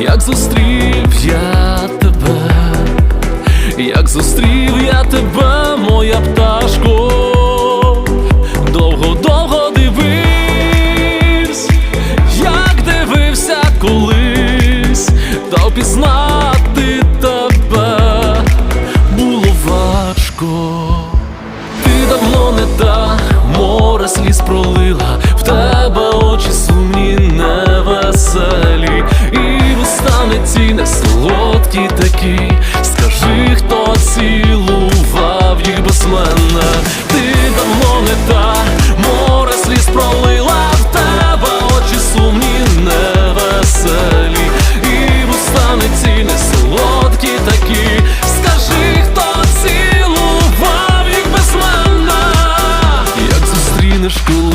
як зустрів я тебе, як зустрів я тебе, моя пташко, довго-довго дивився, як дивився колись, та впізнати тебе. Було важко, ти давно не та море сліз пролила в тебе. житті не солодкі такі, скажи, хто цілував їх без мене, ти давно не та. Море сліз пролила в тебе, очі сумні, невеселі, і в устаниці не солодкі такі, скажи, хто цілував їх без мене, як зустрінеш коли